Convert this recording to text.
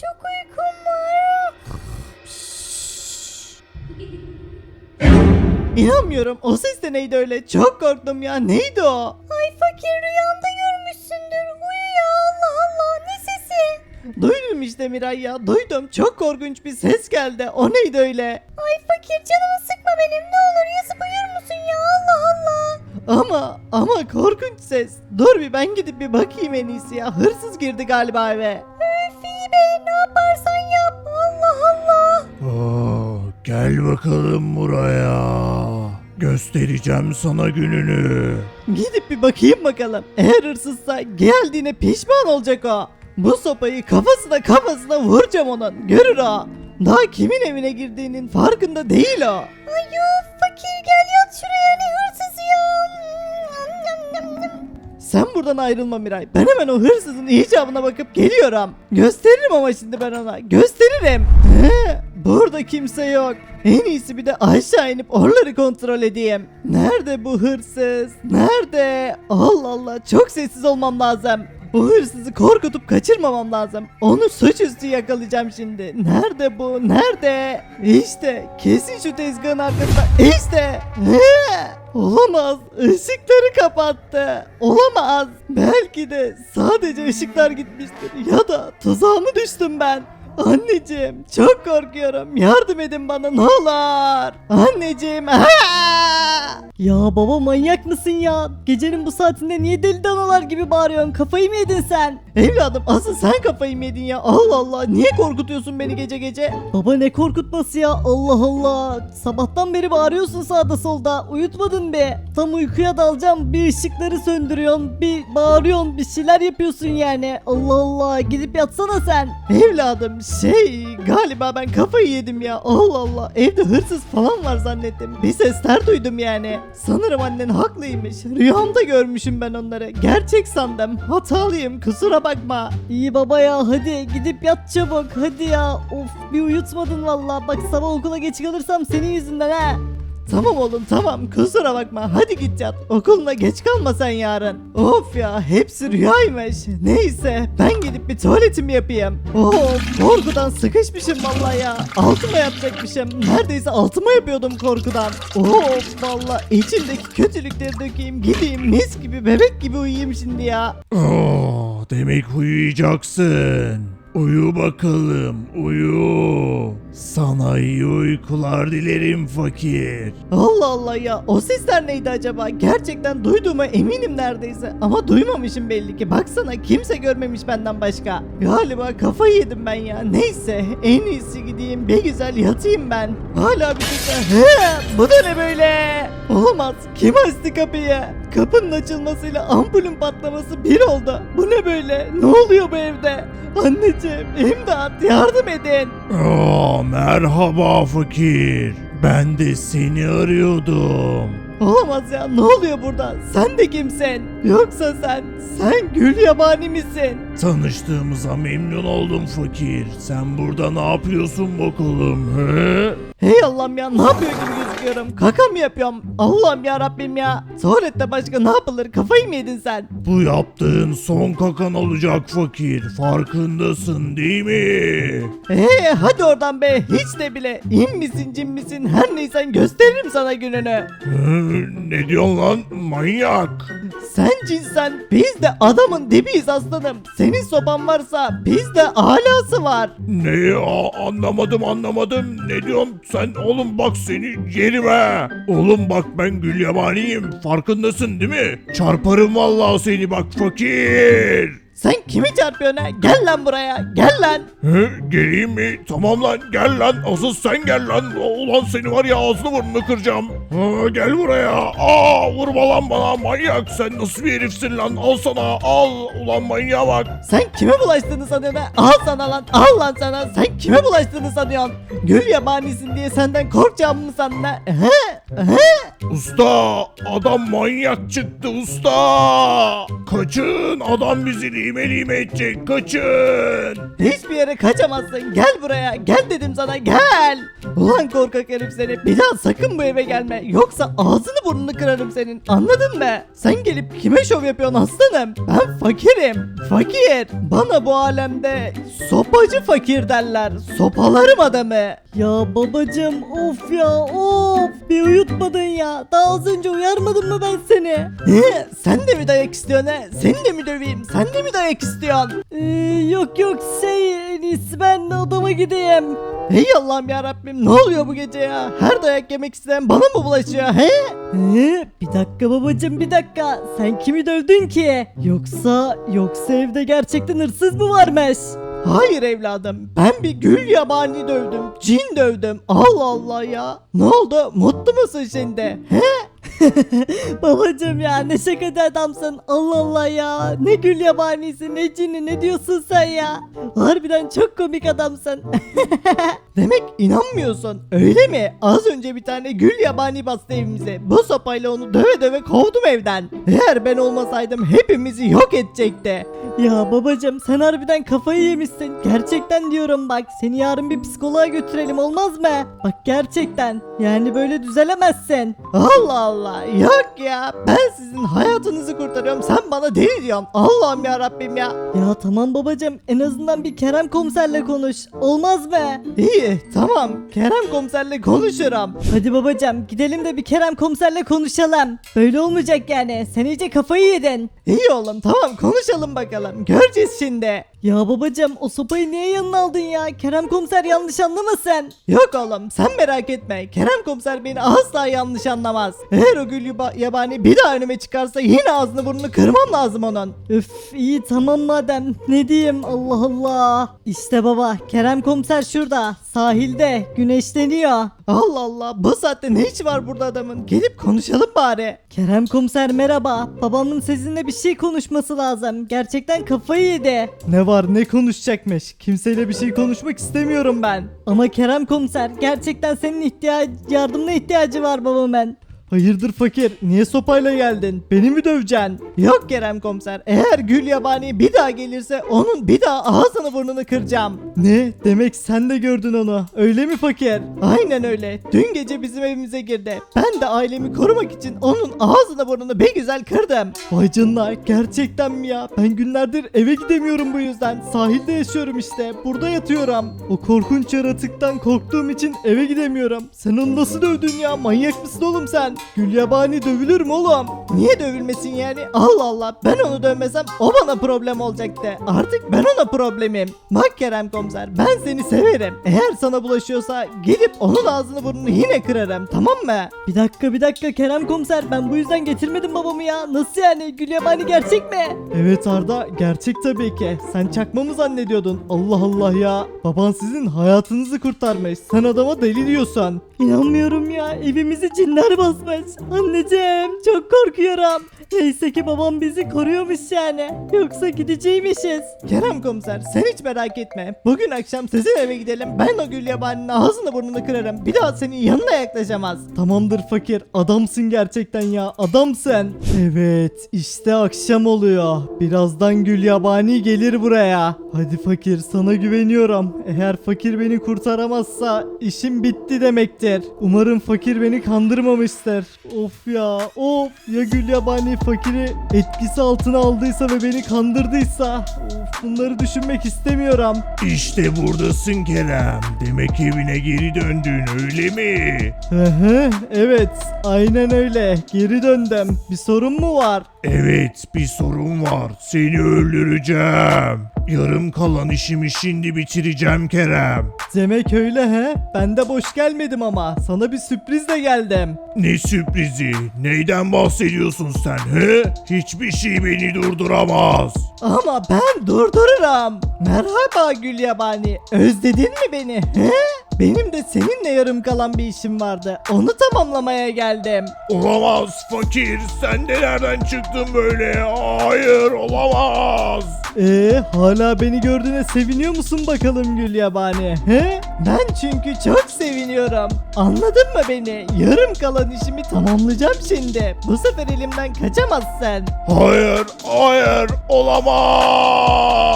Çok uykum var. İnanmıyorum. O ses de neydi öyle? Çok korktum ya. Neydi o? Ay fakir rüyanda görmüşsündür. Uyu ya Allah Allah ne sesi? Duydum işte Miray ya. Duydum. Çok korkunç bir ses geldi. O neydi öyle? Ay fakir canımı sıkma benim ne olur yazıp uyur musun ya Allah Allah. Ama ama korkunç ses. Dur bir ben gidip bir bakayım en iyisi ya. Hırsız girdi galiba eve. İyi be ne yaparsan yap Allah Allah. Aa, gel bakalım buraya. Göstereceğim sana gününü. Gidip bir bakayım bakalım. Eğer hırsızsa geldiğine pişman olacak o. Bu sopayı kafasına kafasına vuracağım onun. Görür o. Daha kimin evine girdiğinin farkında değil o. Ay of fakir gel yat şuraya ne Sen buradan ayrılma Miray. Ben hemen o hırsızın icabına bakıp geliyorum. Gösteririm ama şimdi ben ona. Gösteririm. He, burada kimse yok. En iyisi bir de aşağı inip oraları kontrol edeyim. Nerede bu hırsız? Nerede? Allah Allah çok sessiz olmam lazım. Bu hırsızı korkutup kaçırmamam lazım. Onu suçüstü yakalayacağım şimdi. Nerede bu? Nerede? İşte kesin şu tezgahın arkasında. İşte. He! Olamaz. Işıkları kapattı. Olamaz. Belki de sadece ışıklar gitmiştir. Ya da tuzağa mı düştüm ben? Anneciğim çok korkuyorum. Yardım edin bana ne olur. Anneciğim. Aa! Ya baba manyak mısın ya? Gecenin bu saatinde niye deli danalar gibi bağırıyorsun? Kafayı mı yedin sen? Evladım asıl sen kafayı mı yedin ya? Allah Allah niye korkutuyorsun beni gece gece? Baba ne korkutması ya? Allah Allah. Sabahtan beri bağırıyorsun sağda solda. Uyutmadın be. Tam uykuya dalacağım. Bir ışıkları söndürüyorsun. Bir bağırıyorsun. Bir şeyler yapıyorsun yani. Allah Allah. Gidip yatsana sen. Evladım şey galiba ben kafayı yedim ya. Allah Allah. Evde hırsız falan var zannettim. Bir sesler duydum yani. Sanırım annen haklıymış. Rüyamda görmüşüm ben onları. Gerçek sandım. Hatalıyım. Kusura bakma. İyi baba ya hadi gidip yat çabuk. Hadi ya. Of bir uyutmadın valla. Bak sabah okula geç kalırsam senin yüzünden ha. Tamam oğlum tamam. Kusura bakma. Hadi git yat. Okuluna geç kalma sen yarın. Of ya hepsi rüyaymış. Neyse ben gidip bir tuvaletimi yapayım. Of korkudan sıkışmışım vallahi ya. Altıma yapacakmışım. Neredeyse altıma yapıyordum korkudan. Of valla içimdeki kötülükleri dökeyim gideyim. Mis gibi bebek gibi uyuyayım şimdi ya. Aa, demek uyuyacaksın. Uyu bakalım, uyu. Sana iyi uykular dilerim fakir. Allah Allah ya o sesler neydi acaba? Gerçekten duyduğuma eminim neredeyse. Ama duymamışım belli ki. Baksana kimse görmemiş benden başka. Galiba kafayı yedim ben ya. Neyse en iyisi gideyim bir güzel yatayım ben. Hala bir şey... He, bu da ne böyle? Olamaz. Kim açtı kapıyı? Kapının açılmasıyla ampulün patlaması bir oldu. Bu ne böyle? Ne oluyor bu evde? Anneciğim imdat yardım edin. Aa, merhaba fakir. Ben de seni arıyordum. Olamaz ya ne oluyor burada? Sen de kimsin? Yoksa sen, sen Gül Yabani misin? Tanıştığımıza memnun oldum fakir. Sen burada ne yapıyorsun bakalım he? Hey Allah'ım ya ne yapıyor gibi gözüküyorum? Kaka mı yapıyorum? Allah'ım ya Rabbim ya. Tuvalette başka ne yapılır? Kafayı mı yedin sen? Bu yaptığın son kakan olacak fakir. Farkındasın değil mi? Ee hadi oradan be hiç de bile. İn misin cin misin her neysen gösteririm sana gününü. Hı, ne diyorsun lan manyak? Sen cinsen biz de adamın dibiyiz aslanım. Senin sopan varsa bizde alası var. Ne Aa, anlamadım anlamadım. Ne diyorsun sen oğlum bak seni yerime. Oğlum bak ben Gülyabaniyim. Farkındasın değil mi? Çarparım vallahi seni bak fakir. Sen kimi çarpıyorsun ha? Gel lan buraya gel lan. He, geleyim mi? Tamam lan gel lan. Asıl sen gel lan. Ulan seni var ya ağzını burnunu kıracağım. Ha, gel buraya. Aa vurma lan bana manyak. Sen nasıl bir herifsin lan? Al sana al. Ulan manyağa bak. Sen kime bulaştığını sanıyorsun ha? Al sana lan al lan sana. Sen kime bulaştığını sanıyorsun? Gül yabanisin diye senden korkacağımı mı sandın ha? He? Usta adam manyak çıktı usta. Kaçın adam bizi lime lime edecek kaçın. Hiçbir yere kaçamazsın. Gel buraya. Gel dedim sana gel. Ulan korkak herif seni. Bir daha sakın bu eve gelme. Yoksa ağzını burnunu kırarım senin. Anladın mı? Sen gelip kime şov yapıyorsun aslanım? Ben fakirim. Fakir. Bana bu alemde sopacı fakir derler. Sopalarım adamı. Ya babacım of ya of bir uyutmadın ya daha az önce uyarmadım mı ben seni? He, sen de mi dayak istiyorsun he? Seni de mi döveyim? Sen de mi dayak istiyorsun? Ee, yok yok şey en iyisi ben odama gideyim. Hey Allah'ım ya Rabbim ne oluyor bu gece ya? Her dayak yemek isteyen bana mı bulaşıyor he? Ee, bir dakika babacım bir dakika sen kimi dövdün ki? Yoksa yoksa evde gerçekten hırsız mı varmış? Hayır evladım ben bir gül yabani dövdüm. Cin dövdüm. Allah Allah ya. Ne oldu? Mutlu musun şimdi? He? babacım ya ne şakacı adamsın Allah Allah ya ne gül yabanisi ne cini ne diyorsun sen ya? Harbiden çok komik adamsın. Demek inanmıyorsun öyle mi? Az önce bir tane gül yabani bastı evimize. Bu sopayla onu döve döve kovdum evden. Eğer ben olmasaydım hepimizi yok edecekti. Ya babacım sen harbiden kafayı yemişsin. Gerçekten diyorum bak seni yarın bir psikoloğa götürelim olmaz mı? Bak gerçekten yani böyle düzelemezsin. Allah Allah yok ya ben sizin hayatınızı kurtarıyorum. Sen bana deli diyorsun. Allah'ım ya Rabbim ya. Ya tamam babacım en azından bir Kerem komiserle konuş. Olmaz mı? İyi tamam. Kerem komiserle konuşurum. Hadi babacım gidelim de bir Kerem komiserle konuşalım. Böyle olmayacak yani. Sen iyice kafayı yedin. İyi oğlum tamam. Konuşalım bakalım. Göreceğiz şimdi Ya babacım o sopayı niye yanına aldın ya? Kerem komiser yanlış anlamasın. Yok oğlum sen merak etme Kerem komiser beni asla yanlış anlamaz Eğer o gül yaba- yabani bir daha önüme çıkarsa yine ağzını burnunu kırmam lazım onun Üf iyi tamam madem ne diyeyim Allah Allah. İşte baba Kerem komiser şurada sahilde güneşleniyor. Allah Allah bu saatte ne işi var burada adamın gelip konuşalım bari Kerem komiser merhaba. Babamın sizinle bir şey konuşması lazım. Gerçekten kafayı yedi. Ne var ne konuşacakmış kimseyle bir şey konuşmak istemiyorum ben Ama Kerem komiser gerçekten senin ihtiyaç yardımına ihtiyacı var babamın. Hayırdır fakir? Niye sopayla geldin? Beni mi döveceksin? Yok Kerem komiser. Eğer Gül Yabani bir daha gelirse onun bir daha ağzını burnunu kıracağım. Ne? Demek sen de gördün onu. Öyle mi fakir? Aynen öyle. Dün gece bizim evimize girdi. Ben de ailemi korumak için onun ağzını burnunu bir güzel kırdım. Vay canına gerçekten mi ya? Ben günlerdir eve gidemiyorum bu yüzden. Sahilde yaşıyorum işte. Burada yatıyorum. O korkunç yaratıktan korktuğum için eve gidemiyorum. Sen onu nasıl dövdün ya? Manyak mısın oğlum sen? Gülyabani dövülür mü oğlum? Niye dövülmesin yani? Allah Allah ben onu dövmesem o bana problem olacaktı. Artık ben ona problemim. Bak Kerem komiser ben seni severim. Eğer sana bulaşıyorsa gelip onun ağzını burnunu yine kırarım tamam mı? Bir dakika bir dakika Kerem komiser ben bu yüzden getirmedim babamı ya. Nasıl yani Gülyabani gerçek mi? Evet Arda gerçek tabii ki. Sen çakma mı zannediyordun? Allah Allah ya. Baban sizin hayatınızı kurtarmış. Sen adama deli diyorsun. İnanmıyorum ya evimizi cinler basmış. Anneciğim çok korkuyorum. Neyse ki babam bizi koruyormuş yani. Yoksa gideceğimişiz. Kerem komiser sen hiç merak etme. Bugün akşam sizin eve gidelim. Ben o gül yabaninin ağzını burnunu kırarım. Bir daha senin yanına yaklaşamaz. Tamamdır fakir. Adamsın gerçekten ya. Adamsın. Evet işte akşam oluyor. Birazdan gül yabani gelir buraya. Hadi fakir sana güveniyorum. Eğer fakir beni kurtaramazsa işim bitti demektir. Umarım fakir beni kandırmamıştır. Of ya of ya gül yabani fakiri etkisi altına aldıysa ve beni kandırdıysa. Of bunları düşünmek istemiyorum. İşte buradasın Kerem. Demek evine geri döndün öyle mi? Hı hı evet aynen öyle geri döndüm. Bir sorun mu var? Evet bir sorun var. Seni öldüreceğim. Yarım kalan işimi şimdi bitireceğim Kerem. Demek öyle he. Ben de boş gelmedim ama. Sana bir sürprizle geldim. Ne sürprizi? Neyden bahsediyorsun sen he? Hiçbir şey beni durduramaz. Ama ben durdururum. Merhaba Gül Yabani. Özledin mi beni? He? Benim de seninle yarım kalan bir işim vardı. Onu tamamlamaya geldim. Olamaz fakir. Sen de nereden çıktın böyle? Hayır olamaz. Ee, hala beni gördüğüne seviniyor musun bakalım Gül Yabani? He? Ben çünkü çok seviniyorum. Anladın mı beni? Yarım kalan işimi tamamlayacağım şimdi. Bu sefer elimden kaçamazsın. Hayır, hayır, olamaz.